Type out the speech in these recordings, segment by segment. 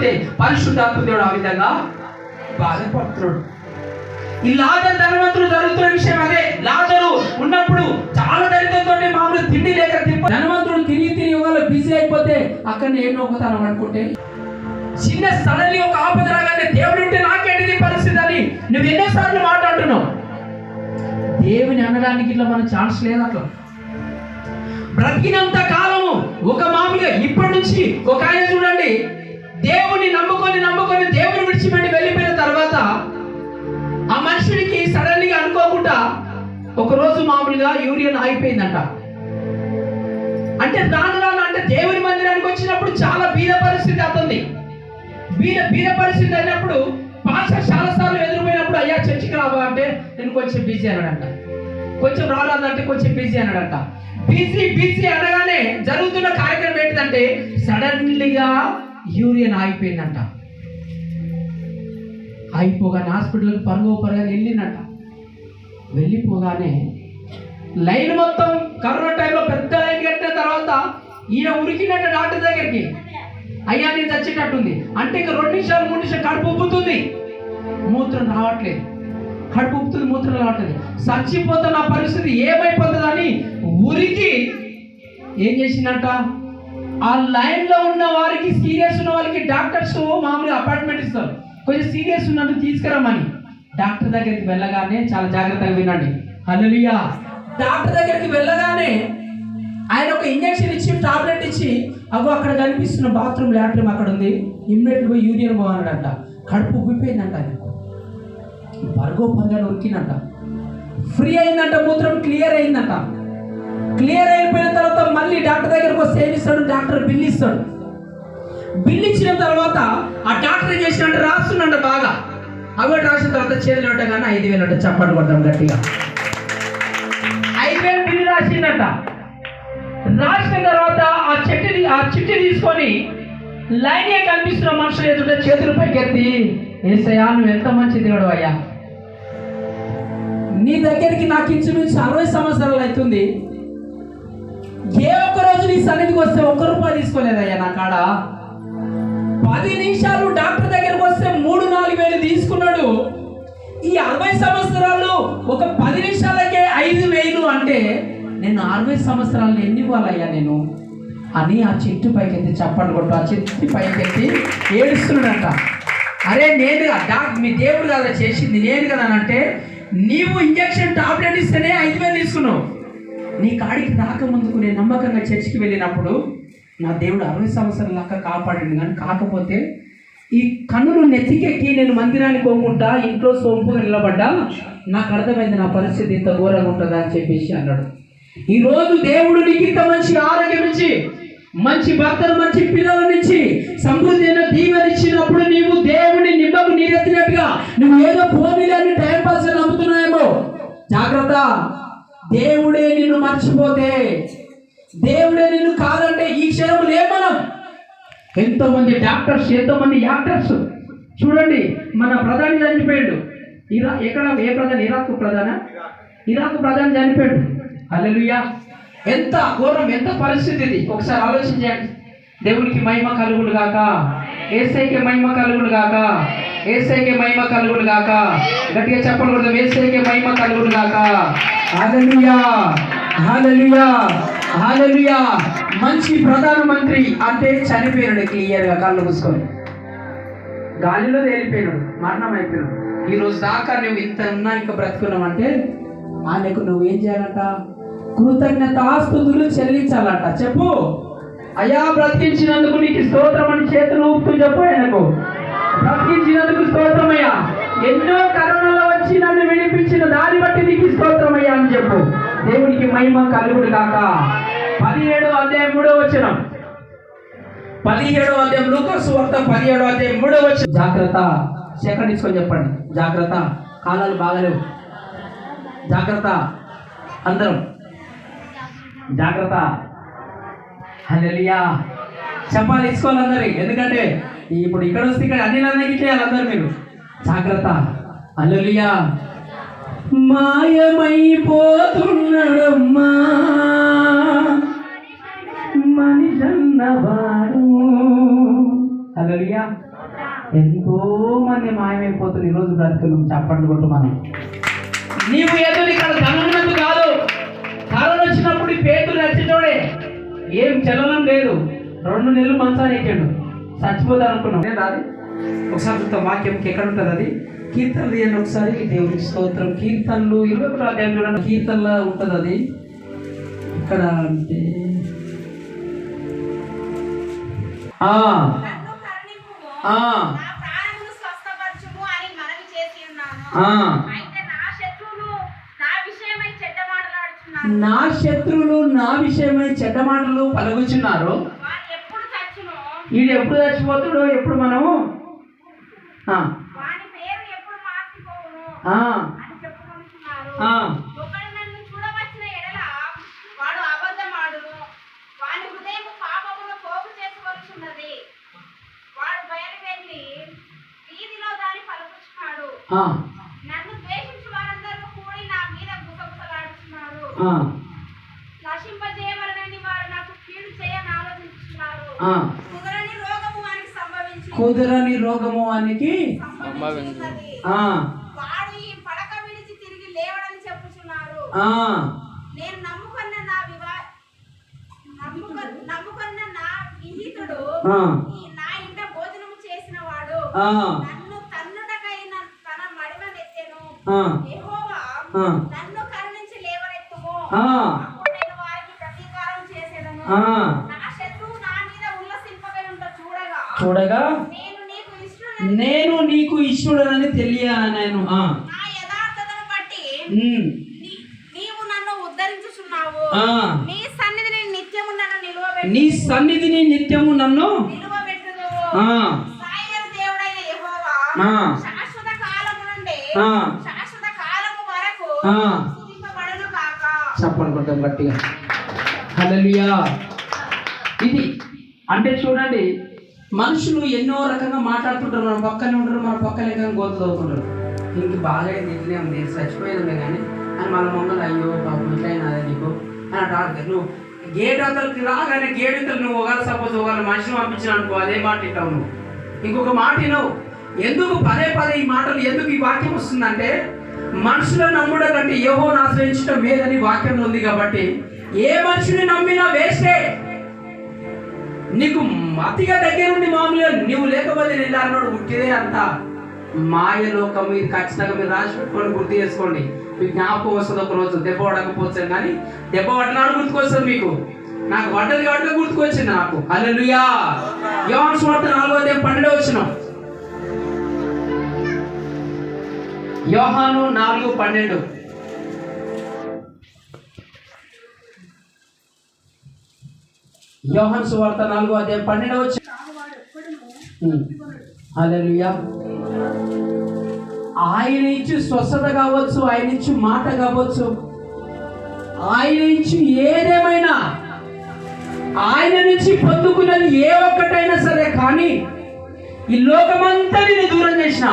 లేకపోతే పరిశుద్ధాత్మ దేవుడు ఆ విధంగా బాధపడుతున్నాడు. ఈ లాజర్ ధనవంతుడు జరుగుతున్న విషయం అదే. లాజరు ఉన్నప్పుడు చాలా దరిద్రంతో మామూలు తిండి లేక తిప్ప ధనవంతుడు తిరిగి తిరిగి ఒకవేళ బిజీ అయిపోతే అక్కడ ఏం నొక్కుతాను అనుకుంటే చిన్న సడన్లీ ఒక ఆపద రాగానే దేవుడు ఉంటే నాకేంటిది పరిస్థితి అని నువ్వు ఎన్నోసార్లు మాట్లాడుతున్నావు. దేవుని అనడానికి ఇట్లా మన ఛాన్స్ లేదు అట్లా. బ్రతికినంత కాలము ఒక మామూలుగా ఇప్పటి నుంచి ఒక ఆయన చూడండి. దేవుని నమ్ముకొని నమ్ముకొని దేవుని విడిచిపెట్టి వెళ్ళిపోయిన తర్వాత ఆ మనుషుడికి సడన్గా అనుకోకుండా ఒకరోజు మామూలుగా యూరియన్ ఆగిపోయిందంట. అంటే రాను అంటే దేవుని మందిరానికి వచ్చినప్పుడు చాలా బీద పరిస్థితి అవుతుంది. బీద బీద పరిస్థితి అయినప్పుడు పాస్టర్ చాలా సార్లు ఎదురుపోయినప్పుడు అయ్యా చర్చికి రావా అంటే నేను కొంచెం బిజీ అన్నాడంట. కొంచెం రాలేదంటే కొంచెం బిజీ అన్నాడంట. బిజీ బిజీ అనగానే జరుగుతున్న కార్యక్రమం ఏంటంటే సడన్లీగా యూరియన్ ఆగిపోయిందంట. అయిపోగానే హాస్పిటల్కి పరుగు పరుగా వెళ్ళిందంట. వెళ్ళిపోగానే లైన్ మొత్తం కరోనా టైంలో పెద్ద లైన్ కట్టిన తర్వాత ఈయన ఉరికినట్ట డాక్టర్ దగ్గరికి. అయ్యా నేను చచ్చేటట్టుంది. అంటే ఇక రెండు నిమిషాలు మూడు నిమిషాలు కడుపు ఉబ్బుతుంది. మూత్రం రావట్లేదు. కడుపు ఉబ్బుతుంది మూత్రం రావట్లేదు. చచ్చిపోతున్న పరిస్థితి ఏమైపోతుందని ఉరికి ఏం చేసిందంట? ఆ లైన్లో ఉన్న వారికి సీరియస్ ఉన్న వాళ్ళకి డాక్టర్స్ మామూలుగా అపాయింట్మెంట్ ఇస్తారు. కొంచెం సీరియస్ ఉన్నట్టు తీసుకురమ్మని. డాక్టర్ దగ్గరికి వెళ్ళగానే చాలా జాగ్రత్తగా వినండి. హలలియా డాక్టర్ దగ్గరికి వెళ్ళగానే ఆయన ఒక ఇంజక్షన్ ఇచ్చి టాబ్లెట్ ఇచ్చి అగో అక్కడ కనిపిస్తున్న బాత్రూమ్ లాట్రూమ్ అక్కడ ఉంది. ఇమ్మీడియట్ పోయి యూరియన్ పోవాలంట కడుపు ఉబ్బిపోయిందంట ఆయన. పరుగో పరుగా ఉరికిందంట. ఫ్రీ అయిందంట మూత్రం క్లియర్ అయిందంట. క్లియర్ అయిపోయిన తర్వాత మళ్ళీ డాక్టర్ దగ్గరకు వస్తే ఏమిస్తాడు డాక్టర్ బిల్ ఇస్తాడు. బిల్ ఇచ్చిన తర్వాత ఆ డాక్టర్ ఏం చేసినట్టు రాస్తున్నంట బాగా. అవి రాసిన తర్వాత చేతులు కానీ ఐదు వేలు అంటే చప్పట్లు కొట్టాం గట్టిగా. ఐదు వేలు బిల్లు రాసిందట. రాసిన తర్వాత ఆ చెట్టు ఆ చిట్టి తీసుకొని లైన్ కనిపిస్తున్న మనుషులు ఎదుట చేతులు పైకెత్తి ఏసయ్యా నువ్వు ఎంత మంచి దేవుడు అయ్యా. నీ దగ్గరికి నాకు ఇంచుమించు అరవై సంవత్సరాలు అవుతుంది. ఏ ఒక్క రోజు నీ సన్నిధికి వస్తే ఒక్క రూపాయి తీసుకోలేదయ్యా నా కాడ? పది నిమిషాలు డాక్టర్ దగ్గరకు వస్తే మూడు నాలుగు వేలు తీసుకున్నాడు. ఈ అరవై సంవత్సరాలు ఒక పది నిమిషాలకే ఐదు వేలు అంటే నేను అరవై సంవత్సరాలు ఎన్ని ఇవ్వాలయ్యా నేను? అని ఆ చెట్టు పైకెత్తి చప్పట్లు కొట్టు ఆ చెట్టు పైకెత్తి ఏడుస్తున్నాడంట. అరే నేను డాక్ మీ దేవుడు కదా చేసింది. నేను కదా అని అంటే నీవు ఇంజక్షన్ టాబ్లెట్ ఇస్తేనే ఐదు వేలు తీసుకున్నావు. నీ కాడికి రాకముందుకు నేను నమ్మకంగా చర్చికి వెళ్ళినప్పుడు నా దేవుడు అరవై సంవత్సరాల దాకా కాపాడండి. కానీ కాకపోతే ఈ కన్నులు నెత్తికెక్కి నేను మందిరానికి పోకుండా ఇంట్లో సొంపుగా నిలబడ్డా నాకు అర్థమైంది నా పరిస్థితి ఇంత ఘోరంగా ఉంటుందా అని చెప్పేసి అన్నాడు. ఈ రోజు దేవుడు నీకు ఇంత మంచి ఆరోగ్యం ఇచ్చి మంచి భర్తను మంచి పిల్లలనిచ్చి సమృద్ధి అయిన దీవెనిచ్చినప్పుడు నీవు దేవుని నిమ్మకు నీరెత్తినట్టుగా నువ్వు ఏదో పోనీలని టైం పాస్ నమ్ముతున్నాయేమో జాగ్రత్త. దేవుడే నిన్ను మర్చిపోతే దేవుడే నిన్ను కాదంటే ఈ క్షణం లేమనం. ఎంతో మంది డాక్టర్స్ ఎంతో మంది యాక్టర్స్ చూడండి మన ప్రధాని చనిపోయాడు. ఇరా ఎక్కడ ఏ ప్రధాని? ఇరాక్ ప్రధాన? ఇరాక్ ప్రధాని చనిపోయాడు. అల్లెలుయా ఎంత ఘోరం ఎంత పరిస్థితి ఇది? ఒకసారి ఆలోచించండి దేవునికి మహిమ కలుగులు కాక ఏసైకి మహిమ కలుగును గాక. ఏసైకి మహిమ కలుగును గాక. గట్టిగా చెప్పకూడదు ఏసైకి మహిమ కలుగును గాక. హాలలుయా హాలలుయా హాలలుయా మంచి ప్రధానమంత్రి అంటే చనిపోయాడు క్లియర్గా కళ్ళు మూసుకొని. గాలిలో తేలిపోయినాడు. మరణం అయిపోయినాడు. ఈ రోజు దాకా నువ్వు ఇంత ఉన్నా ఇంకా బ్రతుకున్నావంటే ఆయనకు నువ్వు ఏం చేయాలంట? కృతజ్ఞత ఆస్తుతులు చెల్లించాలంట. చెప్పు. అయ్యా బ్రతికించినందుకు నీకు స్తోత్రం అని చేతులు ఊపుతూ చెప్పు ఆయనకు. బ్రతికించినందుకు స్తోత్రమయ్యా ఎన్నో కరోనాలో వచ్చి నన్ను విడిపించిన దాన్ని బట్టి నీకు స్తోత్రమయ్యా అని చెప్పు. దేవునికి మహిమ కలుగుడు కాక పదిహేడు అధ్యాయం మూడో వచ్చిన పదిహేడో అధ్యాయం లూకాసు వార్త పదిహేడో అధ్యాయం మూడో వచ్చిన జాగ్రత్త. సెకండ్ చెప్పండి. జాగ్రత్త. కాలాలు బాగలేవు. జాగ్రత్త. అందరం. జాగ్రత్త. హల్లెలూయా. చెప్పాలి ఇసుకోవాలి అందరి ఎందుకంటే ఇప్పుడు ఇక్కడ వస్తే ఇక్కడ అన్ని నన్నకి చేయాలి అందరు మీరు. జాగ్రత్త. హల్లెలూయా. మాయమైపోతున్నాడమ్మా. మనిషన్నవాడు. హల్లెలూయా. ఎంతో మంది మాయమైపోతున్నారు ఈరోజు బ్రతుకులు చెప్పండి కొట్టు మనం. నీవు ఏదో ఇక్కడ ధనం కాదు. కరోనా వచ్చినప్పుడు ఈ పేతులు నచ్చినోడే ఏం చలనం లేదు. రెండు నెలలు మంచాన్ని ఎక్కాడు. చచ్చిపోతా అనుకున్నాం. లేదా అది? ఒకసారి చూద్దాం వాక్యం ఎక్కడ ఉంటుంది అది? కీర్తనలు తీయండి ఒకసారి. దేవునికి స్తోత్రం. కీర్తనలు ఇరవై ఒకటి అధ్యాయం చూడండి. కీర్తనలో ఉంటుంది అది. ఇక్కడ అంటే ఆ, ఆ, నా శత్రువులు నా విషయమై చెడ్డ మాటలు పలుకుచున్నారు. చచ్చును, వీడు ఎప్పుడు చచ్చిపోతాడో ఎప్పుడు మనము? ఆ, కుదరని రోగము వానికి నన్ను చూడగా. నేను నీకు ఇష్టం నేను నీకు ఇష్టడనని తెలియ నేను ఆ, నా యథార్థతను బట్టి ఉమ్, నీ- నీవు నన్ను ఉద్ధరించుచున్నావు. ఆ. నీ సన్నిధిని నిత్యము నన్ను నిలువబెట్టు. నీ సన్నిధిని నిత్యము నన్ను నిలువబెట్టుదు. ఆ, సాయగల దేవుడైన యెహోవా ఆ. శాశ్వత కాలము నుండి ఆ. శాశ్వత కాలము వరకు కాక చెప్పండి గట్టిగా. హల్లెలూయా. ఇది అంటే చూడండి మనుషులు ఎన్నో రకంగా మాట్లాడుతుంటారు మన పక్కనే ఉంటారు మన పక్కనే కానీ గోతులవుతుంటారు ఇంక బాగా ఇట్లే ఉంది చచ్చిపోయేది కానీ అని మన మమ్మల్ని అయ్యో బాబు ఇట్లయినా నీకు అని అంటే నువ్వు గేట్ అవతలకి రాగానే గేట్ అవతలు నువ్వు ఒకవేళ సపోజ్ ఒకవేళ మనిషిని పంపించిన అనుకో అదే మాట ఇట్టావు నువ్వు. ఇంకొక మాట వినవు. ఎందుకు పదే పదే ఈ మాటలు ఎందుకు ఈ వాక్యం వస్తుందంటే మనుషులను నమ్ముట కంటే ఏహో ఆశ్రయించడం మేదని వాక్యంలో ఉంది కాబట్టి ఏ మనిషిని నమ్మినా వేస్టే. నీకు అతిగా దగ్గర ఉండి మామూలుగా నువ్వు లేకపోతే నేను గుర్తిదే ఉట్టిదే అంత మాయలోకం ఇది ఖచ్చితంగా మీరు రాసి పెట్టుకొని గుర్తు చేసుకోండి. మీకు జ్ఞాపకం వస్తుంది ఒక రోజు దెబ్బ పడకపోవచ్చు కానీ దెబ్బ పడినాడు గుర్తుకొస్తుంది మీకు. నాకు పడ్డది కాబట్టి గుర్తుకొచ్చింది నాకు. అల్లెలుయా యోహాను సువార్త నాలుగో అధ్యాయం పన్నెండో వచ్చినాం యోహాను నాలుగు పన్నెండు. యోహాను సువార్త నాలుగో అధ్యాయం పన్నెండో వచ్చి హల్లెలూయా. ఆయన ఇచ్చి స్వస్థత కావచ్చు ఆయన ఇచ్చి మాట కావచ్చు. ఆయన ఇచ్చి ఏదేమైనా ఆయన నుంచి పొందుకున్నది ఏ ఒక్కటైనా సరే కానీ ఈ లోకమంతా నేను దూరం చేసిన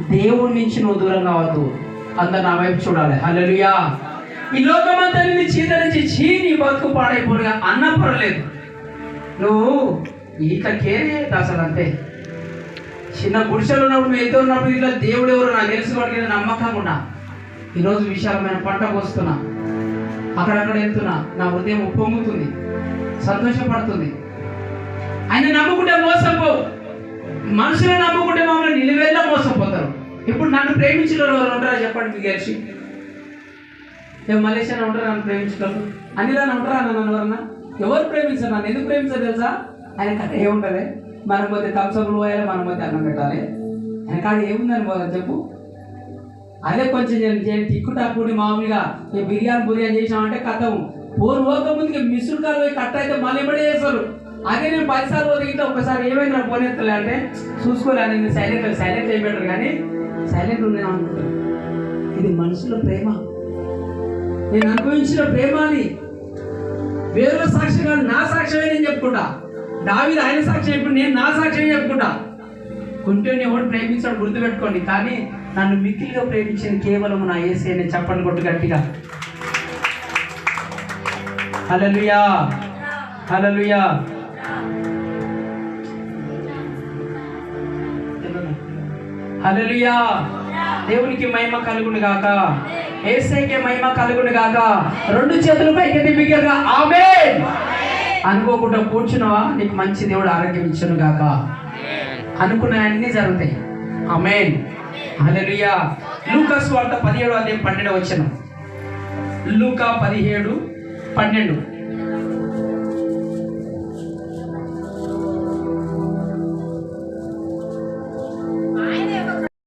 దేవుడి నుంచి నువ్వు దూరం కావద్దు. అందరు నా వైపు చూడాలి. హలలుయా ఈ లోకమంతా నిన్ను చీదరించి చీ నీ బతుకు పాడైపోడుగా అన్న పర్లేదు నువ్వు ఇట్లా కేర్ అసలు అంతే చిన్న గుడిసెలు ఉన్నప్పుడు నువ్వు ఎంతో ఉన్నప్పుడు ఇట్లా దేవుడు ఎవరు నాకు తెలిసి నమ్మకం నమ్మకంగా ఉన్నా. ఈరోజు విశాలమైన పంట కోస్తున్నా అక్కడక్కడ వెళ్తున్నా. నా హృదయం ఉప్పొంగుతుంది. సంతోషపడుతుంది. ఆయన నమ్ముకుంటే మోసం పో మనుషులు నమ్ముకుంటే మమ్మల్ని మోసం పో ఇప్పుడు నన్ను ప్రేమించిన వాళ్ళు ఉంటారా చెప్పండి మీకు తెలిసి మలేషియా మలేషియాలో ఉంటారా నన్ను ప్రేమించగలరు అన్నిలా ఉంటారా నన్ను ఎవరన్నా? ఎవరు ప్రేమించారు? నన్ను ఎందుకు ప్రేమించారు తెలుసా? ఆయన కథ ఏముంటుంది? మనం పోతే థమ్స్అప్లు పోయాలి మనం పోతే అన్నం పెట్టాలి. ఆయన కాడ ఏముందని పోదా చెప్పు. అదే కొంచెం నేను నేను టిక్కు మామూలుగా ఈ బిర్యానీ బిర్యానీ చేసామంటే కథం. పోరు పోక ముందుకి మిస్డ్ కాలు పోయి కట్ అయితే మళ్ళీ ఎప్పుడే చేస్తారు. అదే నేను పదిసార్లు పోతే ఇట్లా ఒకసారి ఏమైనా ఫోన్ ఎత్తలే అంటే చూసుకోలే నేను సైలెంట్ సైలెంట్ చేయబెట్టరు కానీ సైలెంట్ ఉన్నాను అనుకుంటాను ఇది మనుషుల ప్రేమ. నేను అనుభవించిన ప్రేమ అది సాక్షి కాదు నా సాక్ష్యమే నేను చెప్పుకుంటా. దావిది ఆయన సాక్ష్యం ఇప్పుడు నేను నా సాక్ష్యం చెప్పుకుంటా. కుంటేని ఎవరు ప్రేమించాడు గుర్తుపెట్టుకోండి కానీ నన్ను మిక్కిలిగా ప్రేమించిన కేవలం నా ఏసీ అని చెప్పండి కొట్టు గట్టిగా. హలలుయా హలలుయా హల్లెలూయా దేవునికి మహిమ కలుగును గాక. ఏసైకే మహిమ కలుగును గాక. రెండు చేతులు పైకి ఆమేన్ అనుకోకుండా కూర్చున్నావా? నీకు మంచి దేవుడు ఆరోగ్యం ఇచ్చును గాక. అనుకున్న అన్ని జరుగుతాయి. ఆమేన్ హల్లెలూయా లూకాస్ వార్త పదిహేడు అదే పన్నెండు వచ్చిన లూకా పదిహేడు పన్నెండు.